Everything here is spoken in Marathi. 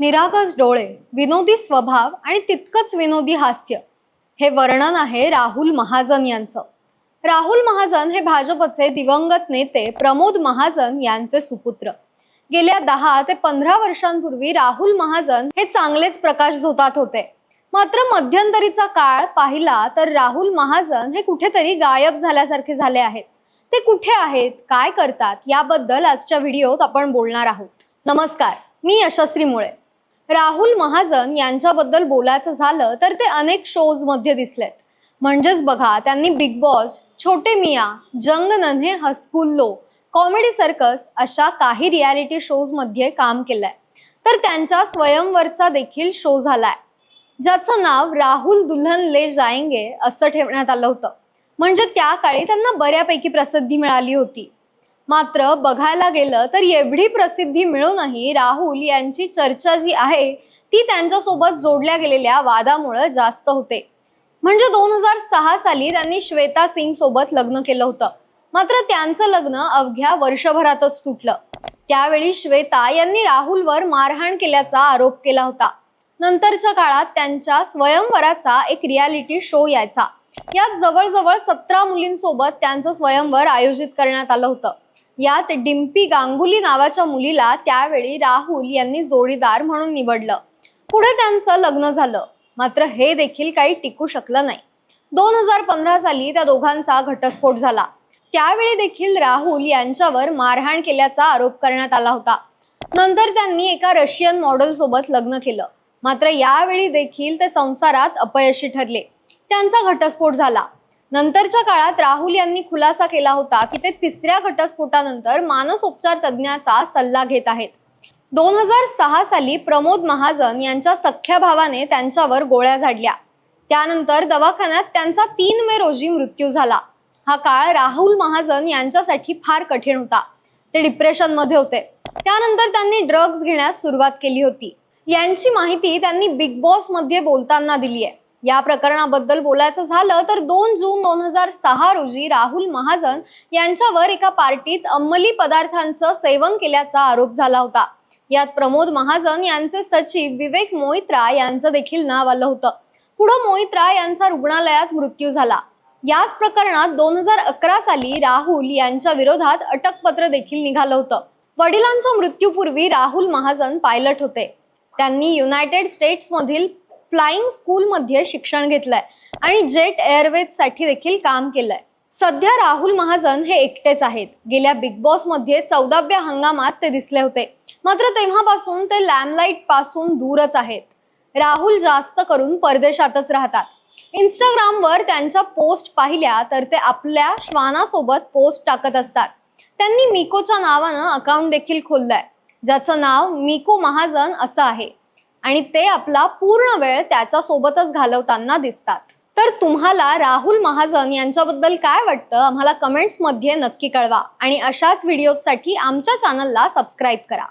निरागस डोळे विनोदी स्वभाव आणि तितकंच विनोदी हास्य. हे वर्णन आहे राहुल महाजन यांचं. राहुल महाजन हे भाजपचे दिवंगत नेते प्रमोद महाजन यांचे सुपुत्र. गेल्या दहा ते पंधरा वर्षांपूर्वी राहुल महाजन हे चांगलेच प्रकाश झोतात होते. मात्र मध्यंतरीचा काळ पाहिला तर राहुल महाजन हे कुठेतरी गायब झाल्यासारखे झाले आहेत. ते कुठे आहेत काय करतात याबद्दल आजच्या व्हिडिओत आपण बोलणार आहोत. नमस्कार मी यशस्वी मुळे. राहुल महाजन यांच्याबद्दल बोलायचं झालं तर ते अनेक शोजमध्ये दिसलेत. म्हणजेच बघा त्यांनी बिग बॉस छोटे मिया जंग नन्हे हस्कुल्लो कॉमेडी सर्कस अशा काही रियालिटी शोजमध्ये काम केलंय. तर त्यांच्या स्वयंवरचा देखील शो झालाय. ज्याचं नाव राहुल दुल्हन ले जायंगे असं ठेवण्यात आलं होतं. म्हणजे त्या काळी त्यांना बऱ्यापैकी प्रसिद्धी मिळाली होती. मात्र बघायला गेलं तर एवढी प्रसिद्धी मिळूनही राहुल यांची चर्चा जी आहे ती त्यांच्यासोबत जोडल्या गेलेल्या वादामुळे जास्त होते. म्हणजे दोन हजार सहा साली त्यांनी श्वेता सिंग सोबत लग्न केलं होतं. मात्र त्यांचं लग्न अवघ्या वर्षभरातच तुटलं. त्यावेळी श्वेता यांनी राहुलवर मारहाण केल्याचा आरोप केला होता. नंतरच्या काळात त्यांच्या स्वयंवराचा एक रियालिटी शो यायचा. यात जवळजवळ सतरा मुलींसोबत त्यांचं स्वयंवर आयोजित करण्यात आलं होतं. यात डिम्पी गांगुली नावाच्या मुलीला त्यावेळी राहुल यांनी जोडीदार म्हणून निवडलं. पुढे त्यांचं लग्न झालं. मात्र हे देखील काही टिकू शकलं नाही. दोन हजार पंधरा साली त्या दोघांचा घटस्फोट झाला. त्यावेळी देखील राहुल यांच्यावर मारहाण केल्याचा आरोप करण्यात आला होता. नंतर त्यांनी एका रशियन मॉडेल सोबत लग्न केलं. मात्र यावेळी देखील ते संसारात अपयशी ठरले. त्यांचा घटस्फोट झाला. नंतरच्या काळात राहुल यांनी खुलासा केला होता की ते तिसऱ्या घटस्फोटानंतर मानसोपचार तज्ज्ञाचा सल्ला घेत आहेत. दोन हजार सहा साली प्रमोद महाजन यांच्या सख्ख्या भावाने त्यांच्यावर गोळ्या झाडल्या. त्यानंतर दवाखान्यात त्यांचा तीन मे रोजी मृत्यू झाला. हा काळ राहुल महाजन यांच्यासाठी फार कठीण होता. ते डिप्रेशनमध्ये होते. त्यानंतर त्यांनी ड्रग्ज घेण्यास सुरुवात केली होती. यांची माहिती त्यांनी बिग बॉसमध्ये बोलताना दिली आहे या प्रकरणाबद्दल बोलायचं झालं तर दोन जून दोन हजार सहा रोजी राहुल महाजन यांच्यावर एका पार्टीत अंमली पदार्थांचं सेवन केल्याचा आरोप झाला होता. यात प्रमोद महाजन यांचे सचिव विवेक मोहित्रा यांचं देखील नाव आलं होतं. पुढं मोहित्रा यांचा रुग्णालयात मृत्यू झाला. याच प्रकरणात दोन हजार अकरा साली राहुल यांच्या विरोधात अटकपत्र देखील निघालं होतं. वडिलांच्या मृत्यूपूर्वी राहुल महाजन पायलट होते. त्यांनी युनायटेड स्टेट्समधील फ्लाइंग स्कूलमध्ये शिक्षण घेतलंय. आणि जेट एअरवेजसाठी देखील काम केलंय. सध्या राहुल महाजन हे एकटेच आहेत. गेल्या बिग बॉसमध्ये चौदाव्या हंगामात ते दिसले होते. मात्र तेव्हापासून ते लॅमलाईटपासून दूरच आहेत. राहुल जास्त करून परदेशातच राहतात. इंस्टाग्रामवर त्यांच्या पोस्ट पाहिल्या तर ते आपल्या श्वानासोबत पोस्ट टाकत असतात. त्यांनी मिकोच्या नावानं अकाउंट देखील खोललाय. ज्याचं नाव मिको महाजन असं आहे. आणि ते आपला पूर्ण वेळ त्याच्या सोबतच घालवताना दिसतात. तर तुम्हाला राहुल महाजन यांच्याबद्दल काय वाटतं? आम्हाला कमेंट्समध्ये नक्की कळवा. आणि अशाच व्हिडिओसाठी आमच्या चॅनलला सबस्क्राईब करा.